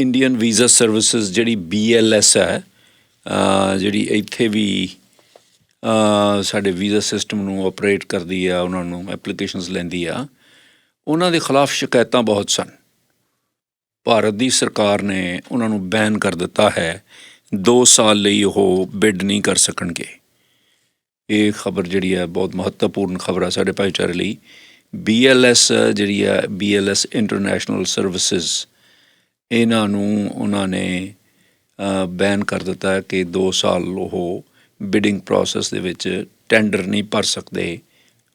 Indian visa services ਜਿਹੜੀ BLS ਹੈ ਜਿਹੜੀ ਇੱਥੇ ਵੀ ਸਾਡੇ ਵੀਜ਼ਾ ਸਿਸਟਮ ਨੂੰ ਆਪਰੇਟ ਕਰਦੀ ਆ, ਉਹਨਾਂ ਨੂੰ ਐਪਲੀਕੇਸ਼ਨਸ ਲੈਂਦੀ ਆ, ਉਹਨਾਂ ਦੇ ਖਿਲਾਫ ਸ਼ਿਕਾਇਤਾਂ ਬਹੁਤ ਸਨ। ਭਾਰਤ ਦੀ ਸਰਕਾਰ ਨੇ ਉਹਨਾਂ ਨੂੰ ਬੈਨ ਕਰ ਦਿੱਤਾ ਹੈ। 2 ਸਾਲ ਲਈ ਉਹ ਬਿਡ ਨਹੀਂ ਕਰ ਸਕਣਗੇ। ਇਹ ਖਬਰ ਜਿਹੜੀ ਹੈ ਬਹੁਤ ਮਹੱਤਵਪੂਰਨ ਖਬਰ ਹੈ ਸਾਡੇ ਭਾਈਚਾਰੇ ਲਈ। BLS ਜਿਹੜੀ ਹੈ BLS ਇੰਟਰਨੈਸ਼ਨਲ ਸਰਵਿਸਿਜ਼ ਇਹਨਾਂ ਨੂੰ ਉਹਨਾਂ ਨੇ ਬੈਨ ਕਰ ਦਿੱਤਾ ਕਿ 2 ਸਾਲ ਉਹ ਬਿਡਿੰਗ ਪ੍ਰੋਸੈਸ ਦੇ ਵਿੱਚ ਟੈਂਡਰ ਨਹੀਂ ਭਰ ਸਕਦੇ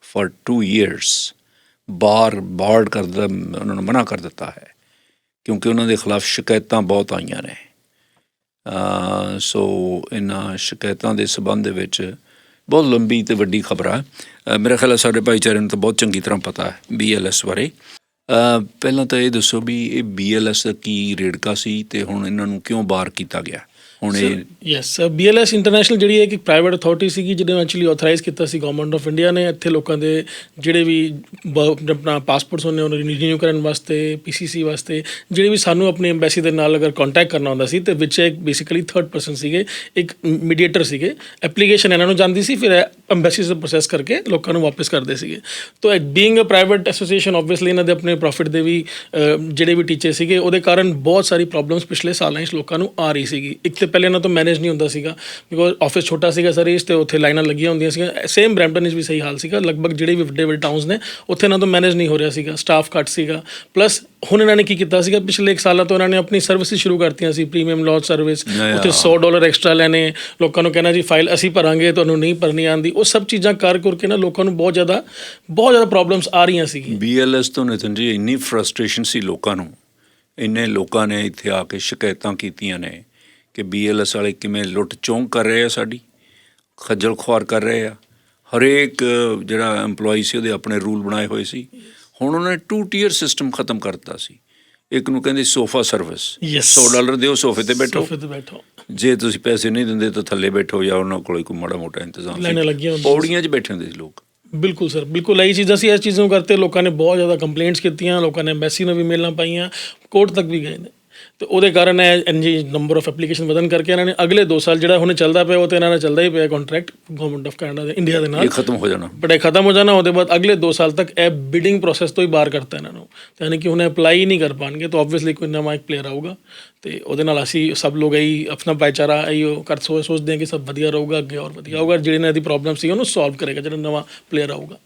ਫॉर 2 ਇਅਰਸ ਬਾਰ ਬਾਰਡ ਕਰ ਦਿੱਤਾ, ਉਹਨਾਂ ਨੂੰ ਮਨਾ ਕਰ ਦਿੱਤਾ ਹੈ, ਕਿਉਂਕਿ ਉਹਨਾਂ ਦੇ ਖਿਲਾਫ ਸ਼ਿਕਾਇਤਾਂ ਬਹੁਤ ਆਈਆਂ ਨੇ। ਸੋ ਇਹਨਾਂ ਸ਼ਿਕਾਇਤਾਂ ਦੇ ਸਬੰਧ ਦੇ ਵਿੱਚ ਬਹੁਤ ਲੰਬੀ ਤੇ ਵੱਡੀ ਖਬਰ ਆ ਮੇਰਾ ਖਿਆਲ ਹੈ ਸਾਡੇ ਭਾਈਚਾਰੇ ਨੂੰ ਤਾਂ ਬਹੁਤ ਚੰਗੀ ਤਰ੍ਹਾਂ ਪਤਾ ਹੈ BLS ਬਾਰੇ। ਪਹਿਲਾਂ ਤਾਂ ਇਹ ਦੱਸੋ ਵੀ ਇਹ BLS ਦਾ ਕੀ ਰੇੜਕਾ ਸੀ ਤੇ ਹੁਣ ਇਹਨਾਂ ਨੂੰ ਕਿਉਂ ਬਾਹਰ ਕੀਤਾ ਗਿਆ? ਹੁਣ ਇਹ ਯੈਸ BLS ਇੰਟਰਨੈਸ਼ਨਲ ਜਿਹੜੀ ਹੈ ਇੱਕ ਪ੍ਰਾਈਵੇਟ ਅਥਾਰਟੀ ਸੀਗੀ ਜਿਹਨੇ ਐਕਚੁਅਲੀ ਆਥੋਰਾਈਜ਼ ਕੀਤਾ ਸੀ ਗਵਰਨਮੈਂਟ ਆਫ ਇੰਡੀਆ ਨੇ। ਇੱਥੇ ਲੋਕਾਂ ਦੇ ਜਿਹੜੇ ਵੀ ਬ- ਆਪਣਾ ਪਾਸਪੋਰਟਸ ਹੁੰਦੇ ਉਹਨਾਂ ਨੂੰ ਰੀਨਿਊ ਕਰਨ ਵਾਸਤੇ PCC ਵਾਸਤੇ ਜਿਹੜੇ ਵੀ ਸਾਨੂੰ ਆਪਣੀ ਐਮਬੈਸੀ ਦੇ ਨਾਲ ਅਗਰ ਕੰਟੈਕਟ ਕਰਨਾ ਹੁੰਦਾ ਸੀ ਤੇ ਵਿੱਚ ਇੱਕ ਬੇਸਿਕਲੀ ਥਰਡ ਪਰਸਨ ਸੀਗੇ ਇੱਕ ਮੀਡੀਏਟਰ ਸੀਗੇ। ਐਪਲੀਕੇਸ਼ਨ ਇਹਨਾਂ ਨੂੰ ਜਾਂਦੀ ਸੀ ਫਿਰ ਐਮਬੈਸੀ ਤੋਂ ਪ੍ਰੋਸੈਸ ਕਰਕੇ ਲੋਕਾਂ ਨੂੰ ਵਾਪਸ ਕਰਦੇ ਸੀਗੇ। ਤੋਂ being a private association obviously ਇਹਨਾਂ ਦੇ ਆਪਣੇ ਪ੍ਰੋਫਿਟ ਦੇ ਵੀ ਜਿਹੜੇ ਵੀ ਟੀਚੇ ਸੀਗੇ, ਉਹਦੇ ਕਾਰਨ ਬਹੁਤ ਸਾਰੀ ਪ੍ਰੋਬਲਮਸ ਪਿਛਲੇ ਸਾਲਾਂ ਵਿੱਚ ਲੋਕਾਂ ਨੂੰ ਆ ਰਹੀ ਸੀਗੀ। ਇੱਕ ਤੇ ਪਹਿਲੇ ਇਹਨਾਂ ਤੋਂ ਮੈਨੇਜ ਨਹੀਂ ਹੁੰਦਾ ਸੀਗਾ ਬਿਕੋਜ਼ ਆਫਿਸ ਛੋਟਾ ਸੀਗਾ ਸਰ ਇਸ ਤੇ ਉੱਥੇ ਲਾਈਨਾਂ ਲੱਗੀਆਂ ਹੁੰਦੀਆਂ ਸੀਗੀਆਂ। ਸੇਮ ਬ੍ਰੈਂਪਟਨ ਵਿੱਚ ਵੀ ਸਹੀ ਹਾਲ ਸੀਗਾ। ਲਗਭਗ ਜਿਹੜੇ ਵੀ ਵੱਡੇ ਵੱਡੇ ਟਾਊਨਸ ਨੇ, ਉੱਥੇ ਇਹਨਾਂ ਤੋਂ ਮੈਨੇਜ ਨਹੀਂ ਹੋ ਰਿਹਾ ਸੀਗਾ। ਸਟਾਫ ਘੱਟ ਸੀਗਾ। ਪਲੱਸ ਹੁਣ ਇਹਨਾਂ ਨੇ ਕੀ ਕੀਤਾ ਸੀਗਾ? ਪਿਛਲੇ 1 ਸਾਲਾਂ ਤੋਂ ਇਹਨਾਂ ਨੇ ਆਪਣੀ ਸਰਵਿਸਿਜ਼ ਸ਼ੁਰੂ ਕਰਤੀਆਂ ਸੀ ਪ੍ਰੀਮੀਅਮ ਲੌਜ ਸਰਵਿਸ. ਉੱਥੇ 100 ਡਾਲਰ ਐਕਸਟਰਾ ਲੈਣੇ ਲੋਕਾਂ ਨੂੰ ਕਹਿਣਾ ਜੀ ਫਾਈਲ ਅਸੀਂ ਭਰਾਂਗੇ ਤੁਹਾਨੂੰ ਨਹੀਂ ਭਰਨੀ ਆਂਦੀ ਉਹ ਸਭ ਚੀਜ਼ਾਂ ਕਰ ਕਰਕੇ ਨਾ ਲੋਕਾਂ ਨੂੰ ਬਹੁਤ ਜ਼ਿਆਦਾ ਬਹੁਤ ਜ਼ਿਆਦਾ ਪ੍ਰੋਬਲਮਸ ਆ ਰਹੀਆਂ ਸੀਗੀਆਂ। BLS ਤੋਂ ਨਿਤਨ ਜੀ ਇੰਨੀ ਫਰਸਟ੍ਰੇਸ਼ਨ ਸੀ ਲੋਕਾਂ ਨੂੰ। ਇੰਨੇ ਲੋਕਾਂ ਨੇ ਇੱਥੇ ਆ ਕੇ ਸ਼ਿਕਾਇਤਾਂ ਕੀਤੀਆਂ ਨੇ ਕਿ BLS ਵਾਲੇ ਕਿਵੇਂ ਲੁੱਟ ਚੋਂਕ ਕਰ ਰਹੇ ਆ ਸਾਡੀ ਖੱਜਲ ਖੁਆਰ ਕਰ ਰਹੇ ਆ। ਹਰੇਕ ਜਿਹੜਾ EMPLOYE ਸੀ ਉਹਦੇ ਆਪਣੇ ਰੂਲ ਬਣਾਏ ਹੋਏ ਸੀ। ਹੁਣ ਉਹਨਾਂ ਨੇ ਟੂ ਟੀਅਰ ਸਿਸਟਮ ਖਤਮ ਕਰ ਦਿੱਤਾ ਸੀ। ਇੱਕ ਨੂੰ ਕਹਿੰਦੇ ਸੋਫਾ ਸਰਵਿਸ। Yes. 100 ਡਾਲਰ ਦਿਓ ਸੋਫੇ ਤੇ ਬੈਠੋ। ਸੋਫੇ ਤੇ ਬੈਠੋ। ਜੇ ਤੁਸੀਂ ਪੈਸੇ ਨਹੀਂ ਦਿੰਦੇ ਤਾਂ ਥੱਲੇ ਬੈਠੋ ਜਾਂ ਉਹਨਾਂ ਕੋਲ ਕੋਈ ਮਾੜਾ ਮੋਟਾ ਇੰਤਜ਼ਾਮ ਹੁੰਦੀਆਂ ਸੀ। ਪੌੜੀਆਂ 'ਚ ਬੈਠੇ ਹੁੰਦੇ ਸੀ ਲੋਕ। ਬਿਲਕੁਲ ਸਰ ਬਿਲਕੁਲ ਇਹੀ ਚੀਜ਼ਾਂ ਸੀ। ਇਸ ਚੀਜ਼ ਨੂੰ ਕਰਤੇ ਲੋਕਾਂ ਨੇ ਬਹੁਤ ਜ਼ਿਆਦਾ ਕੰਪਲੇਂਟਸ ਕੀਤੀਆਂ ਲੋਕਾਂ ਨੇ ਐਮਬੈਸੀ ਨੂੰ ਵੀ ਮੇਲਾਂ ਪਾਈਆਂ ਕੋਰਟ ਤੱਕ ਵੀ ਗਏ ਨੇ। ਤੇ ਉਹਦੇ ਕਾਰਨ ਇਹ ਇੰਨੀ ਨੰਬਰ ਆਫ ਐਪਲੀਕੇਸ਼ਨ ਵਧਣ ਕਰਕੇ ਇਹਨਾਂ ਨੇ ਅਗਲੇ 2 ਸਾਲ ਜਿਹੜਾ ਹੁਣ ਚੱਲਦਾ ਪਿਆ ਉਹ ਤੇ ਇਹਨਾਂ ਨਾਲ ਚੱਲਦਾ ਹੀ ਪਿਆ ਕੰਟਰੈਕਟ ਗਵਰਨਮੈਂਟ ਆਫ ਕੈਨੇਡਾ ਦੇ ਇੰਡੀਆ ਦੇ ਨਾਲ। ਇਹ ਖਤਮ ਹੋ ਜਾਣਾ। ਬਟ ਇਹ ਖਤਮ ਹੋ ਜਾਣਾ ਉਹਦੇ ਬਾਅਦ ਅਗਲੇ 2 ਸਾਲ ਤੱਕ ਇਹ ਬਿਡਿੰਗ ਪ੍ਰੋਸੈਸ ਤੋਂ ਹੀ ਬਾਹਰ ਕਰਤਾ ਇਹਨਾਂ ਨੂੰ। ਯਾਨੀ ਕਿ ਹੁਣ ਅਪਲਾਈ ਨਹੀਂ ਕਰ ਪਾਣਗੇ ਤਾਂ ਆਬਵੀਅਸਲੀ ਕੋਈ ਨਵਾਂ ਇੱਕ ਪਲੇਅਰ ਆਊਗਾ। ਤੇ ਉਹਦੇ ਨਾਲ ਅਸੀਂ ਸਭ ਲੋਕ ਇਹੀ ਆਪਣਾ ਭਾਈਚਾਰਾ ਇਹੀ ਕਰ ਸੋਚ ਸੋਚਦੇ ਹਾਂ ਕਿ ਸਭ ਵਧੀਆ ਰਹੂਗਾ ਅੱਗੇ ਔਰ ਵਧੀਆ ਹੋਊਗਾ। ਜਿਹੜੇ ਇਹਨਾਂ ਦੀ ਪ੍ਰੋਬਲਮ ਸੀ ਉਹਨੂੰ ਸੋਲਵ ਕਰੇਗਾ ਜਿਹੜਾ ਨਵਾਂ ਪਲੇਅਰ ਆਊਗਾ।